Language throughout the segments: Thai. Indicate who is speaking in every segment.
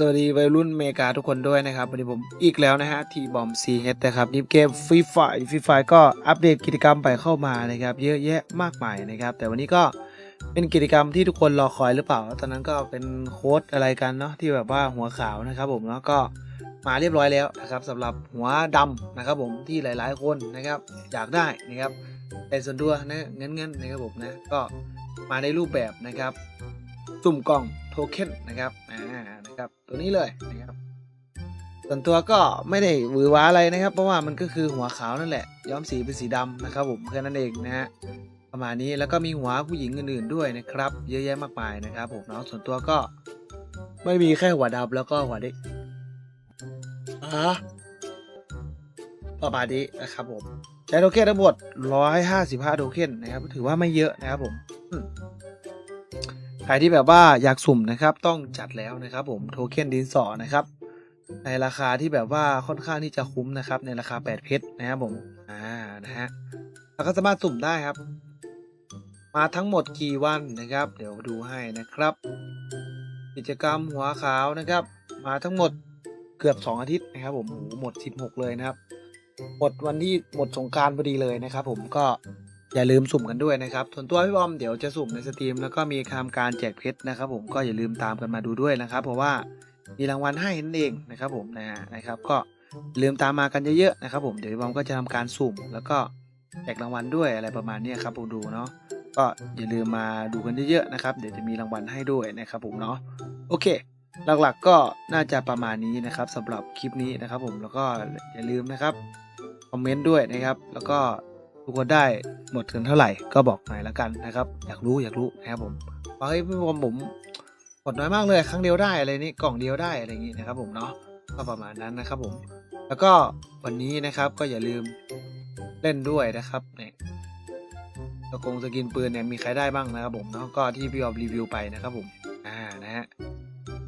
Speaker 1: สวัสดีวัยรุ่นเมกาทุกคนด้วยนะครับวันนี้ผมอีกแล้วนะฮะทีบอมซีเฮดนะครับนี่เกมฟรีไฟฟรีไฟก็อัปเดตกิจกรรมไปเข้ามานะครับเยอะแยะมากมายนะครับ แต่วันนี้ก็เป็นกิจกรรมที่ทุกคนรอคอยหรือเปล่า ตอนนั้นก็เป็นโค้ดอะไรกันเนาะที่แบบว่าหัวขาวนะครับผมแล้วก็มาเรียบร้อยแล้วนะครับสำหรับหัวดำนะครับผมที่หลายๆคนนะครับอยากได้นะครับแต่ส่วนตัวนะเงินๆนะครับผมนะก็มาในรูปแบบนะครับสุ่มกล่องโทเค็นนะครับอ่า นะครับตัวนี้เลยนะครับส่วนตัวก็ไม่ได้หวือหวาอะไรนะครับ เพราะว่ามันก็คือหัวขาวนั่นแหละ ย้อมสีเป็นสีดำนะครับผมแค่นั้นเองนะฮะประมาณนี้แล้วก็มีหัวผู้หญิงอื่นๆด้วยนะครับ เยอะแยะมากมายนะครับผมเนาะส่วนตัวก็ไม่มีแค่หัวดำแล้วก็หัวเด็กอะประมาณนี้นะครับผมใช้โทเค็นทั้งหมด 155 โทเค็นนะครับ ถือว่าไม่เยอะนะครับผม ครที่แบบว่าอยากสุ่มนะครับต้องจัดแล้วนะครับ ผมโทเค็นดินสอนะครับ ในราคาที่แบบว่าค่อนข้างที่จะคุ้มนะครับ ในราคา 8 เพชรนะครับผมอ่านะฮะแล้วก็สามารถสุ่มได้ครับ มาทั้งหมดกี่วันนะครับ เดี๋ยวดูให้นะครับ กิจกรรมหัวขาวนะครับ มาทั้งหมดเกือบ 2 อาทิตย์นะครับ ผมโหหมด 16 เลยนะครับหมดวันที่หมดสงการพอดีเลยนะครับ ผมก็ อย่าลืมสุ่มกันด้วยนะครับส่วนตัวพี่บอมเดี๋ยวจะสุ่มในสตรีมแล้วก็มีทำการแจกเพชรนะครับ ผมก็อย่าลืมตามกันมาดูด้วยนะครับ เพราะว่ามีรางวัลให้นั่นเองนะครับผมนะนะครับ ก็ลืมตามมากันเยอะๆนะครับ ผมเดี๋ยวพี่บอมก็จะทำการสุ่ม แล้วก็แจกรางวัลด้วยอะไรประมาณนี้ครับผมดูเนาะก็อย่าลืมมาดูกันเยอะๆนะครับ เดี๋ยวจะมีรางวัลให้ด้วยนะครับผมเนาะโอเค หลักๆก็น่าจะประมาณนี้นะครับสำหรับคลิปนี้นะครับ ผมแล้วก็อย่าลืมนะครับคอมเมนต์ด้วยนะครับ แล้วก็ ทุกคนได้หมดถึงเท่าไหร่ก็บอกหน่อยล้วกันนะครับ อยากรู้อยากรู้นะครับผมว่าเฮ้ยพี่บอมผมหมดน้อยมากเลยครั้งเดียวได้อะไรนี่กล่องเดียวได้อะไรอย่างงี้นะครับ ผมเนาะก็ประมาณนั้นนะครับผม แล้วก็วันนี้นะครับก็อย่าลืมเล่นด้วยนะครับเนี่ยตะกงสกินปืนเนี่ยมีใครได้บ้างนะครับผมเนาะก็ที่พี่บอมรีวิวไปนะครับผมอ่านะฮะ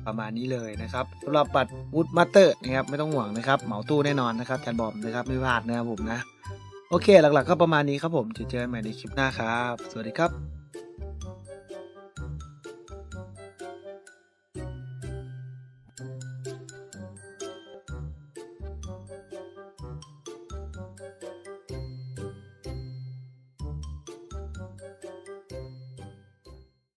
Speaker 1: ประมาณนี้เลยนะครับสำหรับบัตรวูดมาสเตอร์นะครับไม่ต้องห่วงนะครับเหมาตู้แน่นอนนะครับจันบอมนะครับไม่พลาดนะครับผมนะ โอเค หลักๆ ก็ประมาณนี้ครับผมเจอกันใหม่ในคลิปหน้าครับ สวัสดีครับ